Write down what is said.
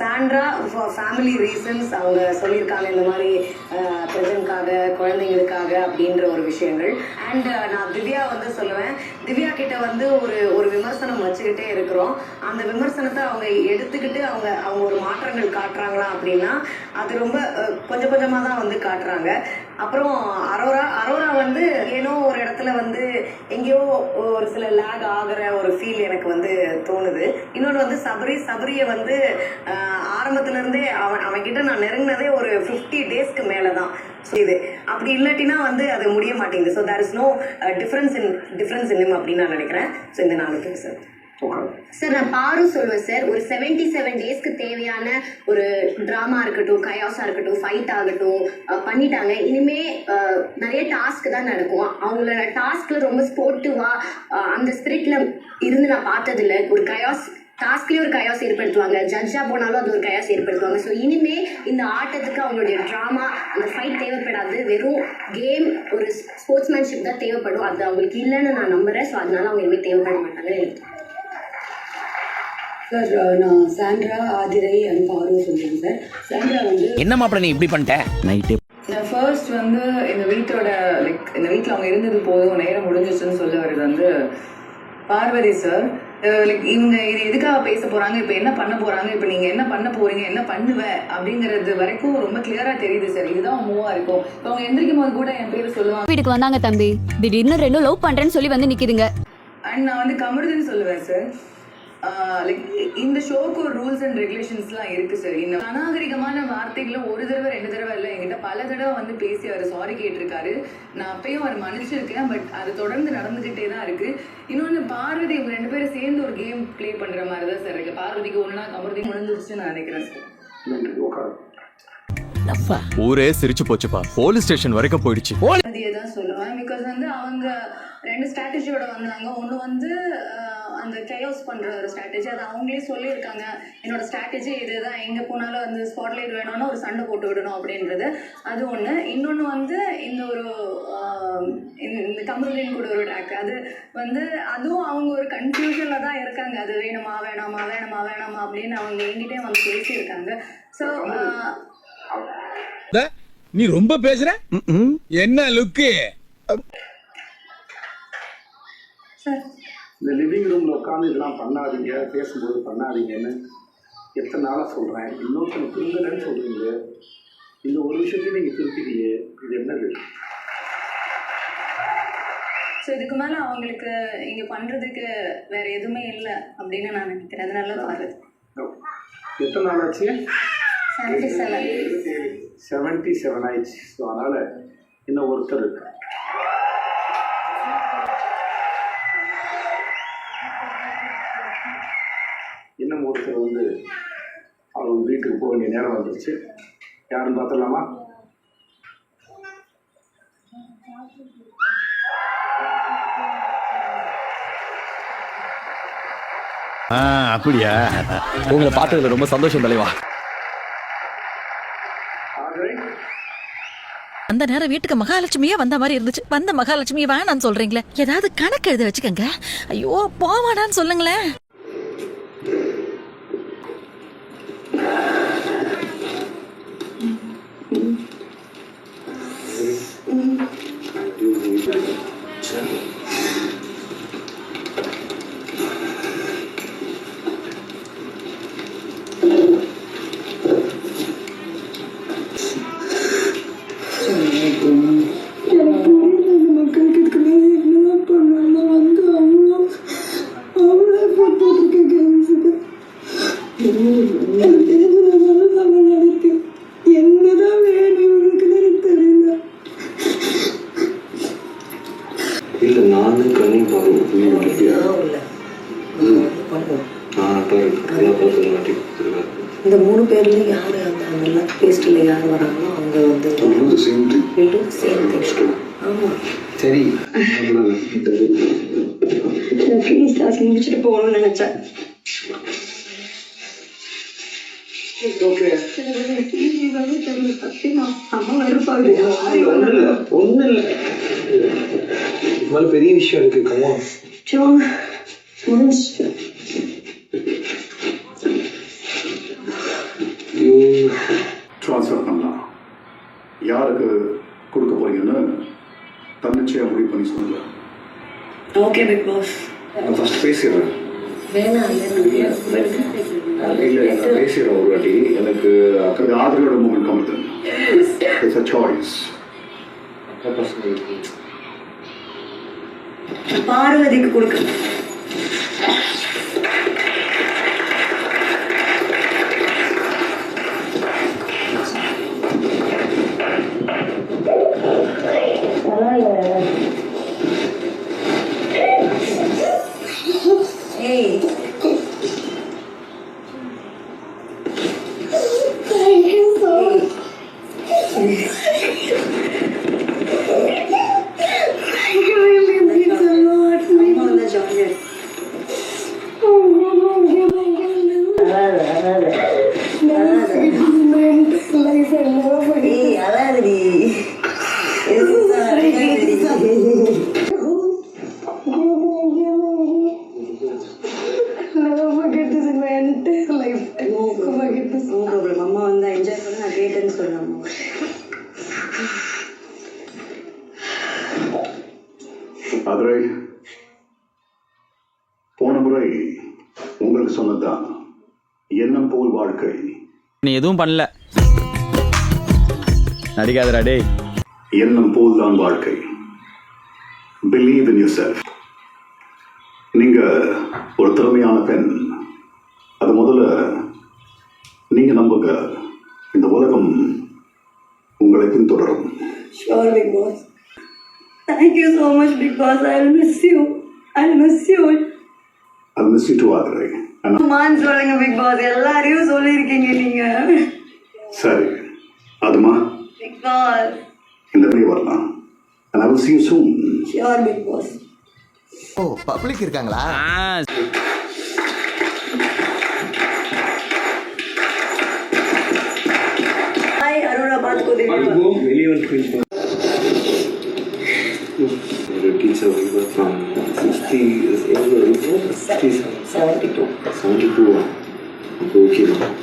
Sandra family reasons அவங்க சொல்லியிருக்காங்க இந்த மாதிரி பிரசன்ட்காக குழந்தைங்களுக்காக அப்படின்ற ஒரு விஷயங்கள். அண்ட் நான் திவ்யா வந்து சொல்லுவேன். திவ்யா கிட்ட வந்து ஒரு ஒரு விமர்சனம் வச்சுக்கிட்டே இருக்கிறோம். அந்த விமர்சனத்தை அவங்க எடுத்துக்கிட்டு அவங்க அவங்க ஒரு மாற்றங்கள் காட்டுறாங்களா அப்படின்னா அது ரொம்ப கொஞ்சம் கொஞ்சமாக தான் வந்து காட்டுறாங்க. அப்புறம் அரோரா அரோரா வந்து ஏனோ ஒரு இடத்துல வந்து எங்கேயோ ஒரு சில லேக் ஆகிற ஒரு ஃபீல் எனக்கு வந்து தோணுது. இன்னொன்று வந்து சபரி சபரியை வந்து ஆரம்பத்துலேருந்தே இருந்தே அவன் அவன்கிட்ட நான் நெருங்கினதே ஒரு ஃபிஃப்டி டேஸ்க்கு மேலே தான் ஸோ இது. அப்படி இல்லாட்டினா வந்து அது முடிய மாட்டேங்குது. So there is no difference in difference in அப்படின்னு நான் நினைக்கிறேன். ஸோ இந்த நாலு பேர் சார் சார் நான் பாரும் சொல்லுவேன் சார் ஒரு செவன்டி செவன் டேஸ்க்கு தேவையான ஒரு ட்ராமா இருக்கட்டும் கயாஸாக இருக்கட்டும் ஃபைட் ஆகட்டும் பண்ணிட்டாங்க. இனிமே நிறைய டாஸ்க் தான் நடக்கும். அவங்களோட டாஸ்க்கில் ரொம்ப ஸ்போர்ட்டிவாக அந்த ஸ்பிரிட்ல இருந்து நான் பார்த்ததில்ல. ஒரு கயாஸ் டாஸ்க்லேயே ஒரு கயாஸ் ஏற்படுத்துவாங்க. ஜட்ஜாக போனாலும் அது ஒரு கயாஸ் ஏற்படுத்துவாங்க. ஸோ இனிமே இந்த ஆட்டத்துக்கு அவங்களுடைய ட்ராமா அந்த ஃபைட் தேவைப்படாது. வெறும் கேம் ஒரு ஸ்போர்ட்ஸ்மேன்ஷிப் தான் தேவைப்படும். அது அவங்களுக்கு இல்லைன்னு நான் நம்புறேன். ஸோ அதனால அவங்க எதுவுமே தேவைப்பட மாட்டாங்கன்னு சார் நான் சாண்ட்ரா ஆதிரை அண்ட் பாரு சொல்றேன் சார். சாண்ட்ரா வந்து என்ன மாப்பிள நீ இப்படி பண்ணிட்ட? நைட்டே. நான் ஃபர்ஸ்ட் வந்து இந்த வீட்டோட லைக் இந்த வீட்டில் அவங்க இருந்தது போதும் நேரம் முடிஞ்சிச்சுன்னு சொல்ல வருது வந்து பார்வதி சார் லைக் இவங்க இது எதுக்காக பேச போறாங்க? இப்போ என்ன பண்ண போறாங்க? இப்போ நீங்க என்ன பண்ண போறீங்க? என்ன பண்ணுவ? அப்படிங்கிறது வரைக்கும் ரொம்ப கிளியரா தெரியுது சார் இதுதான் மூவா இருக்கும். இப்போ அவங்க எந்திரிக்கும் போது கூட என் பேர் சொல்லுவாங்க. வீட்டுக்கு வந்தாங்க தம்பி. திடீர்னு ரெண்டும் லவ் பண்றேன்னு சொல்லி வந்து நிக்குதுங்க. அண்ட் நான் வந்து கமருதுன்னு சொல்லுவேன் சார் லைக் இந்த ஷோக்கு ஒரு ரூல்ஸ் அண்ட் ரெகுலேஷன்ஸ்லாம் இருக்கு சார் இந்த அநாகரிகமான வார்த்தைகளும் ஒரு தடவை ரெண்டு தடவை இல்லை என்கிட்ட பல தடவை வந்து பேசி அவர் சாரி கேட்டிருக்காரு. நான் அப்பயும் அவர் மன்னிச்சிருக்கேன் பட் அது தொடர்ந்து நடந்துகிட்டே தான் இருக்கு. இன்னொன்று பார்வதி இவங்க ரெண்டு பேரும் சேர்ந்து ஒரு கேம் ப்ளே பண்ற மாதிரி தான் சார் இருக்கு. பார்வதிக்கு ஒன்றுனா கமருதி முடிஞ்சிருச்சுன்னு நான் நினைக்கிறேன் சார் ஊரே சிரிச்சு போச்சுப்பா. போலீஸ் ஸ்டேஷன் வரைக்கும் போயிடுச்சு. தான் சொல்லுவேன் பிகாஸ் வந்து அவங்க ரெண்டு ஸ்ட்ராட்டஜியோட வந்தாங்க. ஒன்று வந்து அந்த கயோஸ் பண்ணுற ஒரு ஸ்ட்ராட்டஜி அது அவங்களே சொல்லியிருக்காங்க. என்னோட ஸ்ட்ராட்டஜி இதுதான். எங்கே போனாலும் வந்து ஸ்பாட்லைட் வேணும்னா ஒரு சண்டை போட்டு விடணும் அப்படின்றது. அது ஒன்று இன்னொன்று வந்து இந்த ஒரு இந்த- இந்த கமருதீன் கூட ஒரு அட்டாக் அது வந்து அதுவும் அவங்க ஒரு கன்ஃபியூஷனில் தான் இருக்காங்க. அது வேணுமா வேணாமா வேணாமா வேணாமா அப்படின்னு அவங்க எங்கிட்டே வந்து பேசியிருக்காங்க. ஸோ நீ ரொம்ப பேசுற? என்ன லுக்கு இந்த லிவிங் ரூம்ல உட்காந்து இதெல்லாம் பண்ணாதீங்க பேசும்போது பண்ணாதீங்கன்னு எத்தனை நாளாக சொல்கிறேன் இன்னொருத்தனை திருந்தலன்னு சொல்கிறீங்க இந்த ஒரு விஷயத்தையும் நீங்கள் திருப்பிக்கலையே இது என்னது ஸோ இதுக்கு மேலே அவங்களுக்கு இங்கே பண்ணுறதுக்கு வேற எதுவுமே இல்லை அப்படின்னு நான் நினைக்கிறேன். அதனால பாரு எத்தனை நாள் ஆச்சு? செவன்டி செவன் செவன்ட்டி செவன் ஆயிடுச்சு. ஸோ அதனால் இன்னும் ஒருத்தர் இருக்கு இன்னும் ஒருத்தர் வந்து அவங்க வீட்டுக்கு போக வேண்டிய நேரம் வந்துருச்சு. யாருன்னு பார்த்துடலாமா? அப்படியா? உங்களை பார்த்ததுல ரொம்ப சந்தோஷம் தலைவா. அந்த நேரம் வீட்டுக்கு மகாலட்சுமியே வந்த மாதிரி இருந்துச்சு. வந்த மகாலட்சுமி வேணான்னு சொல்றீங்களே. ஏதாவது கணக்கு எழுத வச்சுக்கோங்க. ஐயோ போவாடான்னு சொல்லுங்களேன். இந்த மூணு பேர்லயும் யாரு அந்த நல்லா பேஸ்ட்ல யார் வராங்களோ அவங்க வந்து சேம் திங் ஆமா. சரி. டாஸ்க் முடிச்சுட்டு போகணும்னு நினைச்சேன். மாதிரி பெரிய விஷயம் இருக்கு. முடிஞ்சிச்சு. யாருக்கு கொடுக்க போறீங்கன்னு தன்னிச்சையா முடிவு பண்ணி சொல்லுங்க. ஓகே பிக் பாஸ் நான் ஃபர்ஸ்ட் பேசிடுறேன். வேணாம் இல்லை நான் பேசிடுறேன். ஒரு வாட்டி. எனக்கு அது ஆதரவோட மூமெண்ட் கமித்தன் இட்ஸ் அ சாய்ஸ் பார்வதிக்கு கொடுக்க முறை உங்களுக்கு சொன்னதுதான். எண்ணம் போல் வாழ்க்கை. நீ எதுவும் பண்ணல. நடிக்காதடா டேய். எண்ணம் போல் தான் வாழ்க்கை. பிலீவ் இன் யூர் செல்ஃப் நீங்க ஒரு திறமையான பெண். அது முதல்ல நீங்க நம்புங்க. இந்த உலகம் உங்களை பின்தொடரும். Sure, Big Boss. Thank you so much, Big Boss. I'll miss you. I'll miss you. அது மிஸ் டு ஆதிரை ஆனா மான் சொல்லுங்க பிக் பாஸ் எல்லாரையும் சொல்லியிருக்கீங்க நீங்க. சரி. அதுமா பிக் பாஸ் இந்த மாதிரி வரலாம். And I will see you soon. Sure Bigg Boss oh public இருக்காங்களா? ஹாய் அருணா பார்த்துக்கோ தெரியும் So we were from 60 is எவ்வளோ river? 72. 72 அப்போ ஓகே தான்